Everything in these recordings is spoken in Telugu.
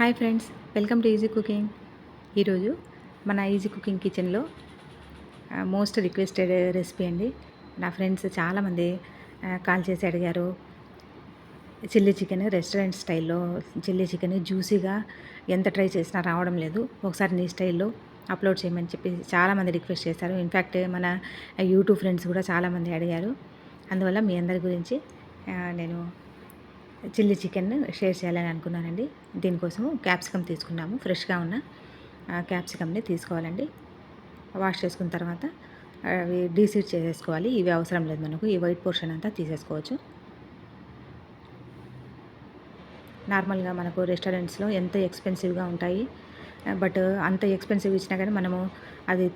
Hi friends welcome to easy cooking ఈరోజు మన ఈజీ కుకింగ్ కిచెన్లో మోస్ట్ రిక్వెస్టెడ్ రెసిపీ అండి. నా ఫ్రెండ్స్ చాలామంది కాల్ చేసి అడిగారు. చిల్లీ చికెన్ రెస్టారెంట్ స్టైల్లో చిల్లీ చికెన్ జ్యూసీగా ఎంత ట్రై చేసినా రావడం లేదు. ఒకసారి నీ స్టైల్లో అప్లోడ్ చేయమని చెప్పి చాలామంది రిక్వెస్ట్ చేశారు. ఇన్ఫ్యాక్ట్ మన యూట్యూబ్ ఫ్రెండ్స్ కూడా చాలామంది అడిగారు. అందువల్ల మీ అందరి గురించి నేను చిల్లీ చికెన్ షేర్ చేయాలని అనుకున్నానండి. దీనికోసము క్యాప్సికమ్ తీసుకున్నాము. ఫ్రెష్గా ఉన్న ఆ, క్యాప్సికమ్ని తీసుకోవాలండి. వాష్ చేసుకున్న తర్వాత అవి డీసీడ్ చేసేసుకోవాలి. ఇవి అవసరం లేదు మనకు. ఈ వైట్ పోర్షన్ అంతా తీసేసుకోవచ్చు. నార్మల్గా మనకు రెస్టారెంట్స్లో ఎంత ఎక్స్పెన్సివ్గా ఉంటాయి బట్ అంత ఎక్స్పెన్సివ్ ఇచ్చినా కానీ మనము అది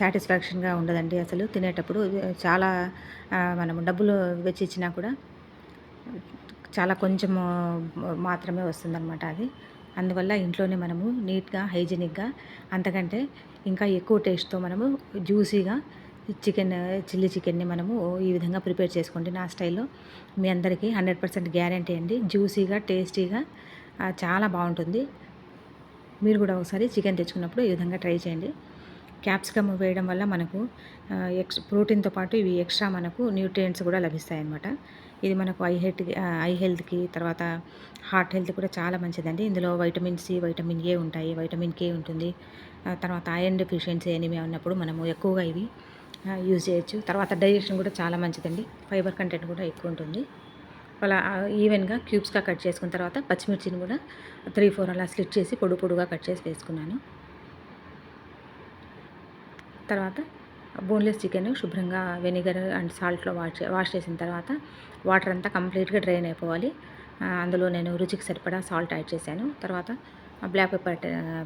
సాటిస్ఫాక్షన్గా ఉండదండి అసలు. తినేటప్పుడు చాలా మనము డబ్బులు వెచ్చి ఇచ్చినా కూడా చాలా కొంచెము మాత్రమే వస్తుందన్నమాట అది. అందువల్ల ఇంట్లోనే మనము నీట్గా హైజీనిక్గా అంతకంటే ఇంకా ఎక్కువ టేస్ట్తో మనము జ్యూసీగా చికెన్ చిల్లీ చికెన్ని మనము ఈ విధంగా ప్రిపేర్ చేసుకోండి నా స్టైల్లో మీ అందరికీ హండ్రెడ్ పర్సెంట్ గ్యారంటీ అండి. జ్యూసీగా టేస్టీగా చాలా బాగుంటుంది. మీరు కూడా ఒకసారి చికెన్ తెచ్చుకున్నప్పుడు ఈ విధంగా ట్రై చేయండి. క్యాప్సికమ్ వేయడం వల్ల మనకు ఎక్స్ ప్రోటీన్తో పాటు ఇవి ఎక్స్ట్రా మనకు న్యూట్రియంట్స్ కూడా లభిస్తాయి అన్నమాట ఇది మనకు ఐ హెల్త్ ఐ హెల్త్కి తర్వాత హార్ట్ హెల్త్ కూడా చాలా మంచిదండి. ఇందులో వైటమిన్ సి వైటమిన్ ఏ ఉంటాయి. వైటమిన్ కే ఉంటుంది. తర్వాత ఐరన్ డెఫిషియన్సీ ఎనిమియా ఉన్నప్పుడు మనము ఎక్కువగా ఇవి యూజ్ చేయొచ్చు. తర్వాత డైజెషన్ కూడా చాలా మంచిదండి. ఫైబర్ కంటెంట్ కూడా ఎక్కువ ఉంటుంది. అలా ఈవెన్గా క్యూబ్స్గా కట్ చేసుకున్న తర్వాత పచ్చిమిర్చిని కూడా త్రీ ఫోర్ అలా స్లిట్ చేసి పొడు పొడుగా కట్ చేసి వేసుకున్నాను. తర్వాత బోన్లెస్ చికెన్ శుభ్రంగా వెనిగర్ అండ్ సాల్ట్లో వాష్ వాష్ చేసిన తర్వాత వాటర్ అంతా కంప్లీట్గా డ్రైన్ అయిపోవాలి. అందులో నేను రుచికి సరిపడా సాల్ట్ యాడ్ చేశాను. తర్వాత black pepper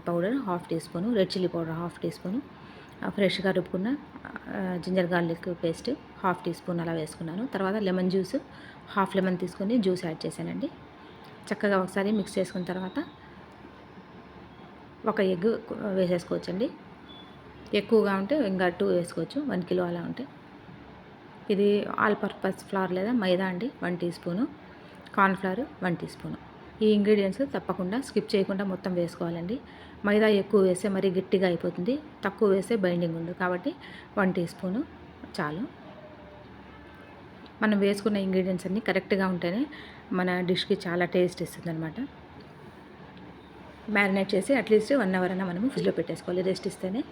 powder half teaspoon red chilli powder half teaspoon ఫ్రెష్గా రుబ్బుకున్న ginger garlic paste half teaspoon అలా వేసుకున్నాను. తర్వాత లెమన్ జ్యూస్ హాఫ్ లెమన్ తీసుకొని జ్యూస్ యాడ్ చేశానండి. చక్కగా ఒకసారి మిక్స్ చేసుకున్న తర్వాత ఒక ఎగ్ వేసేసుకోవచ్చండి. ఎక్కువగా ఉంటే ఇంకా టూ వేసుకోవచ్చు వన్ కిలో అలా ఉంటే. ఇది ఆల్ పర్పస్ ఫ్లవర్ లేదా మైదా అండి one teaspoon. Cornflour one teaspoon. ఈ ఇంగ్రీడియంట్స్ తప్పకుండా స్కిప్ చేయకుండా మొత్తం వేసుకోవాలండి. మైదా ఎక్కువ వేస్తే మరీ గట్టిగా అయిపోతుంది తక్కువ వేస్తే బైండింగ్ ఉంది కాబట్టి వన్ టీ స్పూను చాలు. మనం వేసుకున్న ఇంగ్రీడియంట్స్ అన్నీ కరెక్ట్గా ఉంటేనే మన డిష్కి చాలా టేస్ట్ ఇస్తుంది అనమాట మ్యారినేట్ చేసి అట్లీస్ట్ వన్ అవర్ అయినా మనము ఫ్రిడ్జ్లో పెట్టేసుకోవాలి. రెస్ట్ ఇస్తేనే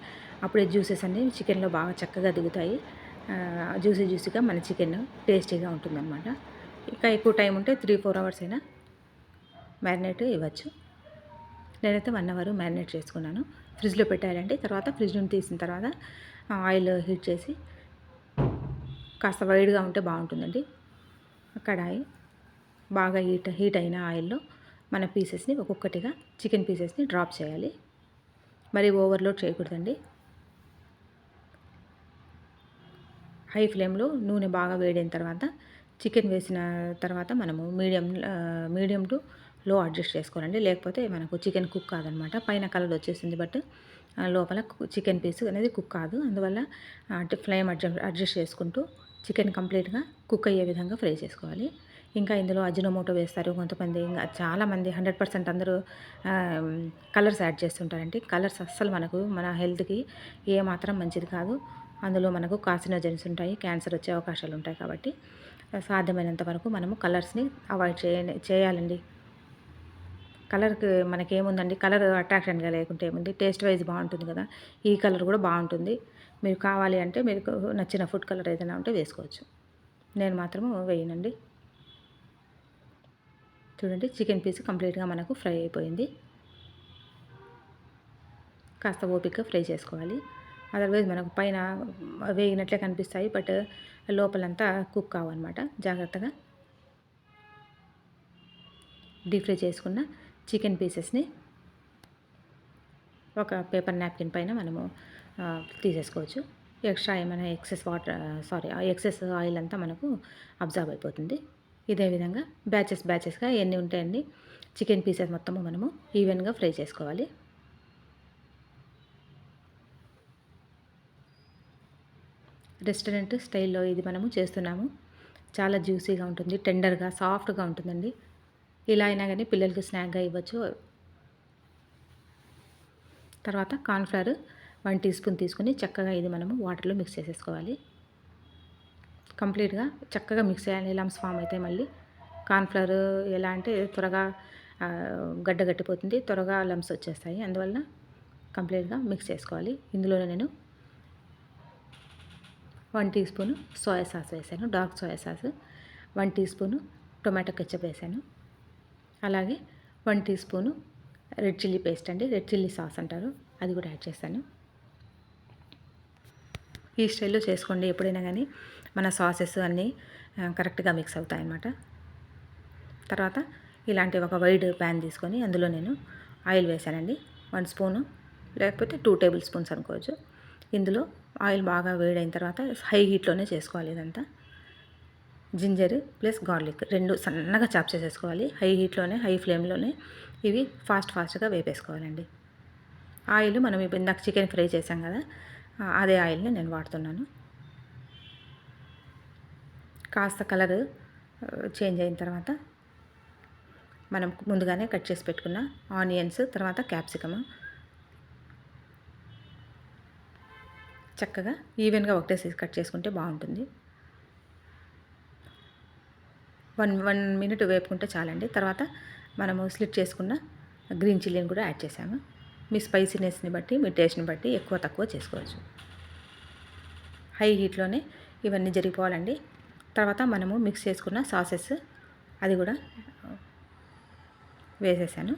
అప్పుడే జ్యూసెస్ అనేవి చికెన్లో బాగా చక్కగా దిగుతాయి. జ్యూసీ జ్యూసీగా మన చికెన్ టేస్టీగా ఉంటుందన్నమాట. ఇంకా ఎక్కువ టైం ఉంటే త్రీ ఫోర్ అవర్స్ అయినా మ్యారినేట్ ఇవ్వచ్చు. నేనైతే వన్ అవర్ మ్యారినేట్ చేసుకున్నాను. ఫ్రిడ్జ్లో పెట్టాలంటే తర్వాత ఫ్రిడ్జ్ నుండి తీసిన తర్వాత ఆయిల్ హీట్ చేసి కాస్త వైడ్గా ఉంటే బాగుంటుందండి. కడాయి బాగా హీట్ హీట్ అయిన ఆయిల్లో మన పీసెస్ని ఒక్కొక్కటిగా చికెన్ పీసెస్ని డ్రాప్ చేయాలి. మరి ఓవర్లోడ్ చేయకూడదండి. హై ఫ్లేమ్లో నూనె బాగా వేడైన తర్వాత చికెన్ వేసిన తర్వాత మనము medium medium to low adjust చేసుకోవాలండి. లేకపోతే మనకు చికెన్ కుక్ కాదనమాట. పైన కలర్ వచ్చేసింది బట్ ఆ, లోపల చికెన్ పీస్ అనేది కుక్ కాదు. అందువల్ల ఫ్లేమ్ అడ్జస్ట్ అడ్జస్ట్ చేసుకుంటూ చికెన్ కంప్లీట్గా కుక్ అయ్యే విధంగా ఫ్రై చేసుకోవాలి. ఇంకా ఇందులో అజినోమోటో వేస్తారు. కొంతమంది ఇంకా చాలామంది హండ్రెడ్ పర్సెంట్ అందరూ కలర్స్ యాడ్ చేస్తుంటారండి. కలర్స్ అస్సలు మనకు మన హెల్త్కి ఏ మాత్రం మంచిది కాదు. అందులో మనకు కాసినోజెన్స్ ఉంటాయి క్యాన్సర్ వచ్చే అవకాశాలు ఉంటాయి కాబట్టి సాధ్యమైనంత వరకు మనము కలర్స్ని అవాయిడ్ చేయ చేయాలండి. కలర్కి మనకేముందండి? కలర్ అట్రాక్షన్గా లేకుంటే ఏముంది? టేస్ట్ వైజ్ బాగుంటుంది కదా. ఈ కలర్ కూడా బాగుంటుంది. మీరు కావాలి అంటే మీకు నచ్చిన ఫుడ్ కలర్ ఏదైనా ఉంటే వేసుకోవచ్చు. నేను మాత్రము వేయనండి. చూడండి చికెన్ పీస్ కంప్లీట్గా మనకు ఫ్రై అయిపోయింది. కాస్త ఓపిక ఫ్రై చేసుకోవాలి. అదర్వైజ్ మనకు పైన వేగినట్లే కనిపిస్తాయి బట్ లోపలంతా కుక్ కావన్నమాట. జాగ్రత్తగా డీప్ ఫ్రై చేసుకున్న చికెన్ పీసెస్ని ఒక పేపర్ నాప్కిన్ పైన మనము తీసేసుకోవచ్చు. ఎక్స్ట్రా ఏమైనా excess water sorry excess oil అంతా మనకు అబ్జర్వ్ అయిపోతుంది. ఇదే విధంగా బ్యాచెస్ బ్యాచెస్గా ఎన్ని ఉంటాయండి? చికెన్ పీసెస్ మొత్తము మనము ఈవెన్గా ఫ్రై చేసుకోవాలి. రెస్టారెంట్ స్టైల్లో ఇది మనము చేస్తున్నాము. చాలా జ్యూసీగా ఉంటుంది టెండర్గా సాఫ్ట్గా ఉంటుందండి. ఇలా అయినా కానీ పిల్లలకి స్నాక్గా ఇవ్వచ్చు. తర్వాత కార్న్ఫ్లవర్ వన్ టీ స్పూన్ తీసుకుని చక్కగా ఇది మనము వాటర్లో మిక్స్ చేసేసుకోవాలి. కంప్లీట్గా చక్కగా మిక్స్ చేయాలి. లమ్స్ ఫామ్ అయితే మళ్ళీ కార్న్ఫ్లవర్ ఎలా అంటే త్వరగా గడ్డ గట్టిపోతుంది. త్వరగా లమ్స్ వచ్చేస్తాయి. అందువల్ల కంప్లీట్గా మిక్స్ చేసుకోవాలి. ఇందులోనే నేను one teaspoon soya sauce వేసాను. Dark soya sauce one teaspoon tomato ketchup వేసాను. అలాగే one teaspoon red chilli paste అండి. రెడ్ చిల్లీ సాస్ అంటారు. అది కూడా యాడ్ చేస్తాను. ఈ స్టైల్లో చేసుకోండి ఎప్పుడైనా కానీ. మన సాసెస్ అన్నీ కరెక్ట్గా మిక్స్ అవుతాయి అన్నమాట తర్వాత ఇలాంటి ఒక వైడ్ ప్యాన్ తీసుకొని అందులో నేను ఆయిల్ వేసానండి వన్ స్పూను లేకపోతే టూ టేబుల్ స్పూన్స్ అనుకోవచ్చు. ఇందులో ఆయిల్ బాగా వేడైన తర్వాత హై హీట్లోనే చేసుకోవాలి ఇదంతా. జింజర్ ప్లస్ గార్లిక్ రెండు సన్నగా చాప్ చేసేసుకోవాలి. హై హీట్లోనే హై ఫ్లేమ్లోనే ఇవి ఫాస్ట్ ఫాస్ట్గా వేపేసుకోవాలండి. ఆయిల్ మనం ఇప్పుడు ఇందాక చికెన్ ఫ్రై చేసాం కదా అదే ఆయిల్ని నేను వాడుతున్నాను. కాస్త కలర్ చేంజ్ అయిన తర్వాత మనం ముందుగానే కట్ చేసి పెట్టుకున్న ఆనియన్స్ తర్వాత క్యాప్సికమ్. చక్కగా ఈవెన్గా ఒకటేసి కట్ చేసుకుంటే బాగుంటుంది. వన్ వన్ మినిట్ వేపుకుంటే చాలండి. తర్వాత మనము స్లిట్ చేసుకున్న గ్రీన్ చిల్లీని కూడా యాడ్ చేసాము మీ స్పైసీనెస్ని బట్టి మీ టేస్ట్ని బట్టి ఎక్కువ తక్కువ చేసుకోవచ్చు. హై హీట్లోనే ఇవన్నీ జరిగిపోవాలండి. తర్వాత మనము మిక్స్ చేసుకున్న సాసెస్ అది కూడా వేసేసాను.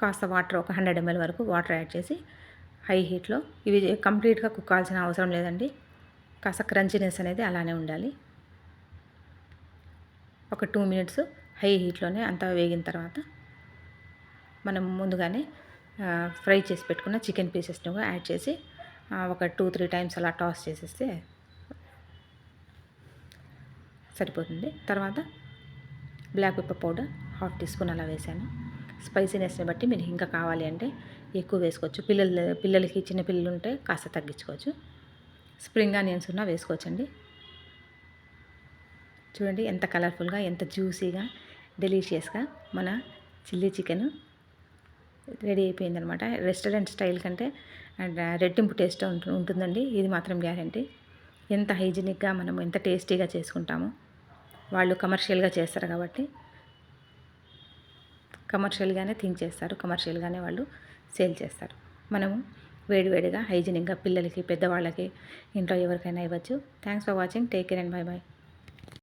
కాస్త వాటర్ ఒక హండ్రెడ్ ఎంఎల్ వరకు వాటర్ యాడ్ చేసి హై హీట్లో ఇవి కంప్లీట్గా కుక్ కావాల్సిన అవసరం లేదండి. కాస్త క్రంచినెస్ అనేది అలానే ఉండాలి. ఒక టూ మినిట్స్ హై హీట్లోనే అంతా వేగిన తర్వాత మనం ముందుగానే ఫ్రై చేసి పెట్టుకున్న చికెన్ పీసెస్ని కూడా యాడ్ చేసి ఒక టూ త్రీ టైమ్స్ అలా టాస్ చేసేస్తే సరిపోతుంది. తర్వాత black pepper powder half teaspoon అలా వేసాను. స్పైసీనెస్ని బట్టి మీరు ఇంకా కావాలి అంటే ఎక్కువ వేసుకోవచ్చు. పిల్లలు పిల్లలకి చిన్న పిల్లలు ఉంటే కాస్త తగ్గించుకోవచ్చు. స్ప్రింగ్ ఆనియన్స్ ఉన్నా వేసుకోవచ్చండి. చూడండి ఎంత కలర్ఫుల్గా ఎంత జ్యూసీగా డెలీషియస్గా మన చిల్లీ చికెన్ రెడీ అయిపోయిందనమాట రెస్టారెంట్ స్టైల్ కంటే రెట్టింపు టేస్ట్ ఉంటుందండి. ఇది మాత్రం గ్యారంటీ. ఎంత హైజీనిక్గా మనం ఎంత టేస్టీగా చేసుకుంటామో వాళ్ళు కమర్షియల్గా చేస్తారు కాబట్టి కమర్షియల్గానే థింక్ చేస్తారు. కమర్షియల్గానే వాళ్ళు సేల్ చేస్తారు. మనము వేడివేడిగా హైజీనిక్గా పిల్లలకి పెద్దవాళ్ళకి ఇంట్లో ఎవరికైనా ఇవ్వచ్చు. Thanks for watching. Take care and bye bye.